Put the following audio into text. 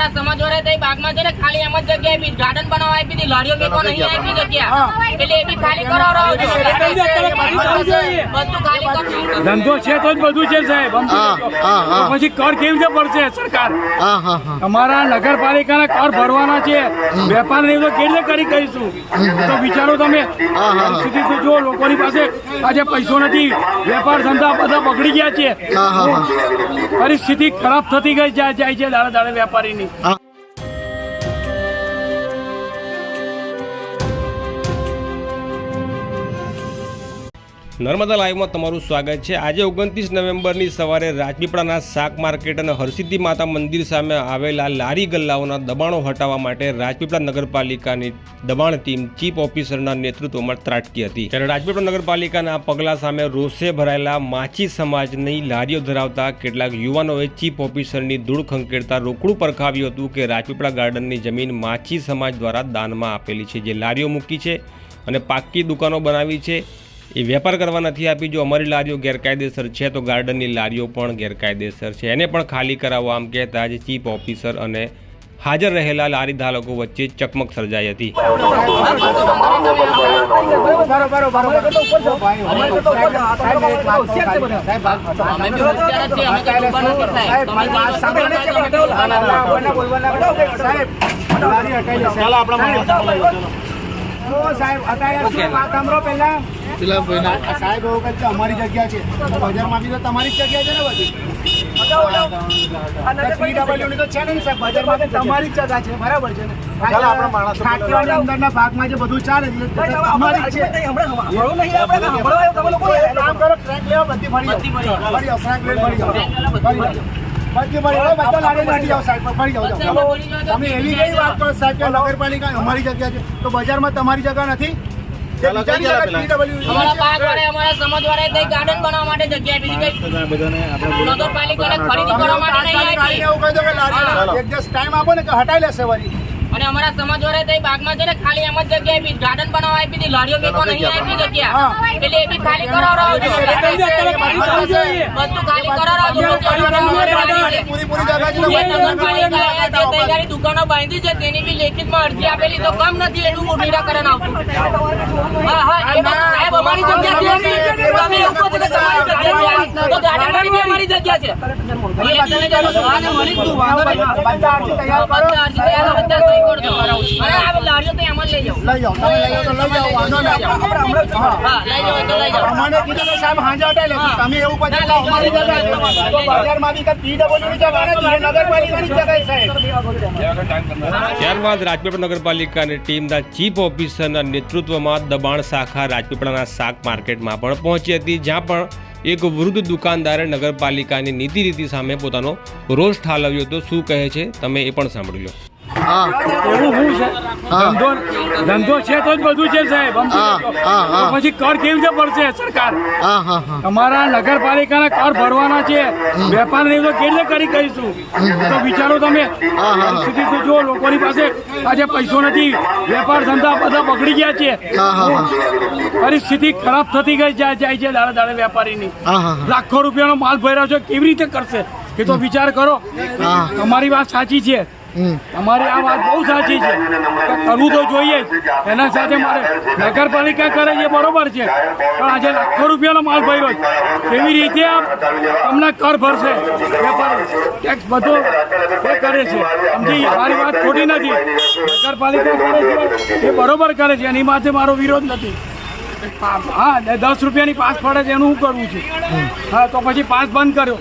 અમારા સમાજ વાળા તો બાગમાં છે ને ખાલી એમ જ જગ્યાએ બી ગાર્ડન બનાવવા આપી હતી લારીઓ મેકો નહીં આપી જગ્યા. એટલે એ બી ખાલી કરો છો બધું ખાલી કરો ધંધો છે તો બધું છે સાહેબ હા. પછી કર કેવી રીતે પડશે સરકાર? હા હા હા. અમારા નગરપાલિકાના કર ભરવાના છે. વેપાર ને તો કેવી રીતે કરી કરીશું તો વિચારો તમે. સુધી તો જો લોકોની પાસે આજે પૈસો નથી. વેપાર ધંધા બધા બગડી ગયા છે. હા, હા, હા. પરિસ્થિતિ ખરાબ થતી ગઈ જાય જાય છે દાડે દાડે વેપારીની. Ah. નર્મદા લાઈવમાં તમારું સ્વાગત છે. આજે ઓગણત્રીસ નવેમ્બરની સવારે રાજપીપળાના શાક માર્કેટ અને હરસિદ્ધિ માતા મંદિર સામે આવેલા લારી ગલ્લાઓના દબાણો હટાવવા માટે રાજપીપળા નગરપાલિકાની દબાણ ટીમ ચીફ ઓફિસરના નેતૃત્વમાં ત્રાટકી હતી. ત્યારે રાજપીપળા નગરપાલિકાના પગલા સામે રોષે ભરાયેલા માછી સમાજની લારીઓ ધરાવતા કેટલાક યુવાનોએ ચીફ ઓફિસરની ધૂળ ખંકેડતા રોકડું પરખાવ્યું હતું કે રાજપીપળા ગાર્ડનની જમીન માછી સમાજ દ્વારા દાનમાં આપેલી છે. જે લારીઓ મૂકી છે અને પાક્કી દુકાનો બનાવી છે. એ વેપાર કરવા નથી આપી. જો અમારી લારીઓ ગેરકાયદેસર છે તો ગાર્ડનની લારીઓ પણ ગેરકાયદેસર છે. એને પણ ખાલી કરાવવા આમ કહેતા જ ચીફ ઓફિસર અને હાજર રહેલા લારી ધારકો વચ્ચે ચકમક સર્જાઈ હતી. અમે નથી સાહેબ તમારી વાત સાંભળો પહેલા? સાહેબ એવું કહે છે અમારી જગ્યા છે. બજારમાં બી તો તમારી જ જગ્યા છે ને બધી? PW ની તો છે ને સાહેબ બજારમાં તમારી જ જગ્યા છે બરાબર છે ને? અંદરના ભાગમાં જે બધું ચાલે છે તો જ છે. કામ કરો ટ્રેક લેવો બધી ફરી ફરી ફરી તમે એવી કઈ વાત કરો સાહેબ કે નગરપાલિકા અમારી જગ્યા છે? તો બજારમાં તમારી જગ્યા નથી? તે બીજાની જગ્યા PW. ની અમારા બાગ વાળા અમારા સમાજ વાળા તો ગાર્ડન બનાવવા માટે જગ્યા આપી હતી નગરપાલિકાને ખરીદી કરવા માટે નહીં આપી? એવું કહી દો કે લારી એક દિવસ ટાઈમ આપો ને કે હટાઈ લેશે વળી. અને અમારા સમાજ વાળા તો બાગમાં છે ને ખાલી એમ જ જગ્યાએ બી ગાર્ડન બનાવવા આપી હતી લારીઓ કોણ અહીંયા આપી જગ્યા. એટલે એ બી ખાલી કરાવડાવો છો બધું ખાલી કરાવડાવો છો પૂરી પૂરી જગ્યા છે તો જે નગરપાલિકાએ જે તૈયારી દુકાનો બાંધી છે તેની બી લેખિતમાં અરજી આપેલી તો કામ નથી એનું મોટું નિરાકરણ આવતું. હા હા સાહેબ અમારી તમે કે તમારી જગ્યા ગાર્ડન જગ્યા છે મને તમે કહો છો, આને મળી જ વાંધો નહીં. બધા અરજી તૈયાર કરો બધા અરજી તૈયાર કરો, બધા સહી કરજો. અને આ લારીઓ તો એમ જ લઈ જાઓ લઈ જાઓ તમે લઈ જાઓ તો લઈ જાઓ વાંધો નહીં હા હા લઈ જાઓ તો લઈ જાઓ અમને કીધું કે સાહેબ હાંજે હટાઈ તમે એવું પછી કહો અમારી જગ્યા છે તો બજારમાં બી કઈ ની જગ્યા નથી નગરપાલિકાની જગ્યા છે ત્યારબાદ રાજપીપળા નગરપાલિકાની ટીમના ચીફ ઓફિસરના નેતૃત્વમાં દબાણ શાખા રાજપીપળાના શાક માર્કેટમાં પણ પહોંચી હતી જ્યાં પણ એક વૃદ્ધ દુકાનદારે નગરપાલિકાની નીતિ રીતિ સામે પોતાનો રોષ ઠાલવ્યો તો શું કહે છે? તમે એ પણ સાંભળી લો. હા. એવું શું છે? ધંધો ધંધો છે તો જ બધું છે સાહેબ પછી કર કેવી રીતે પડશે સરકાર? તમારા નગરપાલિકાના કર ભરવાના છે વેપાર ને તો કેવી રીતે કરી કરીશું? તો વિચારો તમે. પરિસ્થિતિ તો જો લોકોની પાસે આજે પૈસો નથી વેપાર ધંધા બધા બગડી ગયા છે. પરિસ્થિતિ ખરાબ થતી ગઈ જાય છે દાડે દાડે વેપારીની. લાખો રૂપિયાનો માલ ભર્યો છે કેવી રીતે કરશે? એ તો વિચાર કરો. તમારી વાત સાચી છે. તમારી આ વાત બહુ સાચી છે. કરવું તો જોઈએ એના સાથે મારે નગરપાલિકા કરે છે બરોબર છે. પણ આજે લાખો રૂપિયાનો માલ ભર્યો છે. કેવી રીતે તમને કર ભરશે? ટેક્સ બધો એ કરે છે. સમજી મારી વાત ખોટી નથી. નગરપાલિકા કરે છે એ બરોબર કરે છે. એની માથે મારો વિરોધ નથી. હા દસ રૂપિયાની પાસ પડે છે એનું શું કરવું છે. હા તો પછી પાસ બંધ કર્યો.